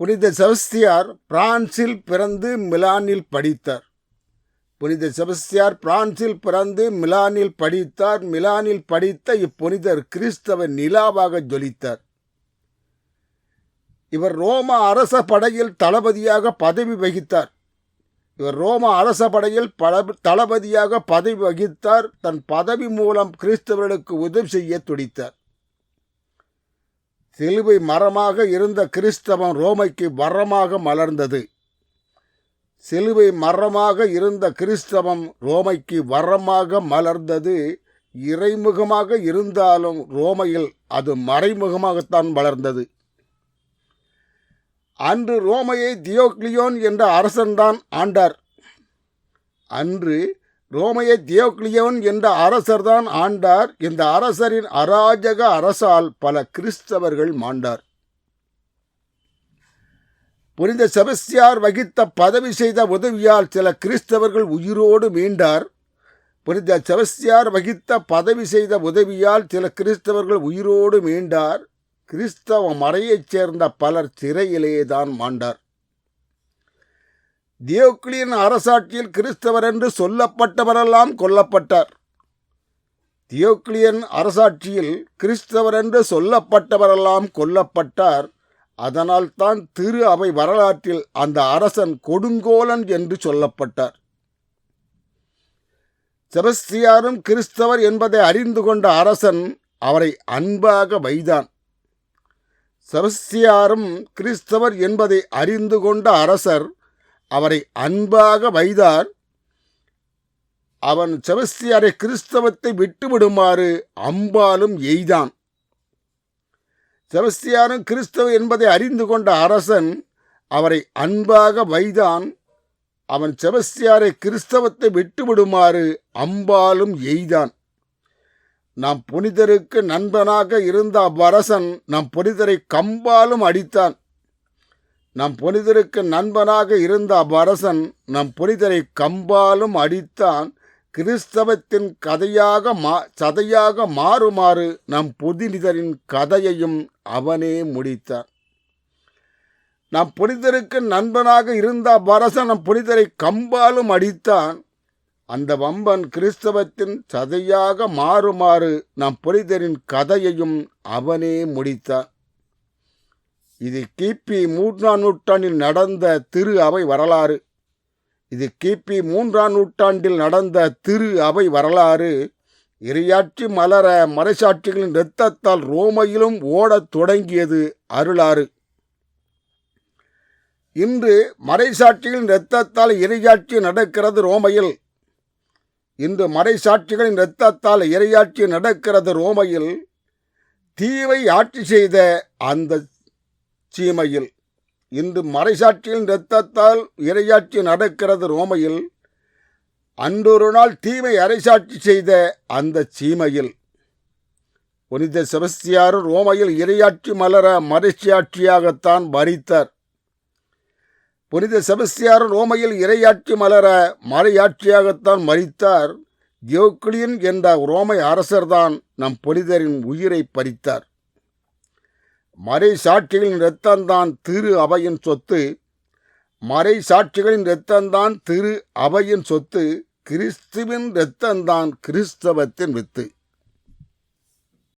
புனித செபஸ்தியார் பிரான்சில் பிறந்து மிலானில் படித்தார். புனித செபஸ்தியார் பிரான்சில் பிறந்து மிலானில் படித்தார். மிலானில் படித்த இப்புனிதர் கிறிஸ்தவ நிலாவாக ஜொலித்தார். இவர் ரோம அரச படையில் தளபதியாக பதவி வகித்தார். இவர் ரோம அரச படையில் பல தளபதியாக பதவி வகித்தார். தன் பதவி மூலம் கிறிஸ்தவர்களுக்கு உதவி செய்ய துடித்தார். சிலுவை மரமாக இருந்த கிறிஸ்தவம் ரோமைக்கு வரமாக மலர்ந்தது. சிலுவை மரமாக இருந்த கிறிஸ்தவம் ரோமைக்கு வரமாக மலர்ந்தது. இறைமுகமாக இருந்தாலும் ரோமையில் அது மறைமுகமாகத்தான் வளர்ந்தது அன்று ரோமையை தியோக்லியோன் என்ற அரசன்தான் ஆண்டார். அன்று ரோமையை தியோக்லியவன் என்ற அரசர்தான் ஆண்டார். இந்த அரசரின் அராஜக அரசால் பல கிறிஸ்தவர்கள் மாண்டார். புனித செபஸ்தியார் வகித்த பதவி செய்த உதவியால் சில கிறிஸ்தவர்கள் உயிரோடு மீண்டார். புனித செபஸ்தியார் வகித்த பதவி செய்த உதவியால் சில கிறிஸ்தவர்கள் உயிரோடு மீண்டார். கிறிஸ்தவ மறையைச் சேர்ந்த பலர் சிறையிலேதான் மாண்டார். தியோக்ளியின் அரசாட்சியில் கிறிஸ்தவர் என்று சொல்லப்பட்டவரெல்லாம் கொல்லப்பட்டார். தியோக்ளியன் அரசாட்சியில் கிறிஸ்தவர் என்று சொல்லப்பட்டவரெல்லாம் கொல்லப்பட்டார். அதனால் தான் திரு அவை வரலாற்றில் அந்த அரசன் கொடுங்கோலன் என்று சொல்லப்பட்டார். செபஸ்தியாரும் கிறிஸ்தவர் என்பதை அறிந்து கொண்ட அரசன் அவரை அன்பாக வைதான். செபஸ்தியாரும் கிறிஸ்தவர் என்பதை அறிந்து கொண்ட அரசர் அவரை அன்பாக வைதார் அவன் செபஸ்தியாரை கிறிஸ்தவத்தை விட்டுவிடுமாறு அம்பாலும் எய்தான். செபஸ்தியாரும் கிறிஸ்தவ என்பதை அறிந்து கொண்ட அரசன் அவரை அன்பாக வைதான். அவன் செபஸ்தியாரை கிறிஸ்தவத்தை விட்டுவிடுமாறு அம்பாலும் எய்தான். நாம் புனிதருக்கு நண்பனாக இருந்த அவ்வரசன் நம் புனிதரை கம்பாலும் அடித்தான். நம் புனிதருக்கு நண்பனாக இருந்த அவ்வரசன் நம் புனிதரை கம்பாலும் அடித்தான் கிறிஸ்தவத்தின் கதையாக மா சதையாக மாறுமாறு நம் புதினிதரின் கதையையும் அவனே முடித்தார் நம் புனிதருக்கு நண்பனாக இருந்த அவ்வரசன் நம் புனிதரை கம்பாலும் அடித்தான். அந்த வம்பன் கிறிஸ்தவத்தின் சதையாக மாறுமாறு நம் புனிதரின் கதையையும் அவனே முடித்தான். இது கிபி மூன்றாம் நூற்றாண்டில் நடந்த திரு அவை வரலாறு. இது கிபி மூன்றாம் நூற்றாண்டில் நடந்த திரு அவை வரலாறு. இரையாட்சி மலர மறைசாட்சிகளின் இரத்தத்தால் ரோமையிலும் ஓடத் தொடங்கியது அருளாறு. இன்று மறைசாட்சிகளின் இரத்தத்தால் இரையாட்சி நடக்கிறது ரோமையில். இன்று மறைசாட்சிகளின் இரத்தத்தால் இரையாட்சி நடக்கிறது ரோமையில். தீவை ஆட்சி செய்த அந்த சீமையில். இன்று மறைசாட்சியின் இரத்தத்தால் இரையாட்சி நடக்கிறது ரோமையில். அன்றொரு நாள் தீமை அரைசாட்சி செய்த அந்த சீமையில். புனித செபஸ்தியாரும் ரோமையில் இரையாட்சி மலர மறைச்சியாட்சியாகத்தான் மறித்தார் புனித செபஸ்தியார் ரோமையில் இரையாட்சி மலர மறையாட்சியாகத்தான் மறித்தார் தியோக்ளியன் என்ற ரோமை அரசர்தான் நம் புனிதரின் உயிரை பறித்தார். மறை சாட்சிகளின் இரத்தந்தான் திரு அவையின் சொத்து. மறை சாட்சிகளின் இரத்தந்தான் திரு அவையின் சொத்து. கிறிஸ்துவின் இரத்தந்தான் கிறிஸ்தவத்தின் வித்து.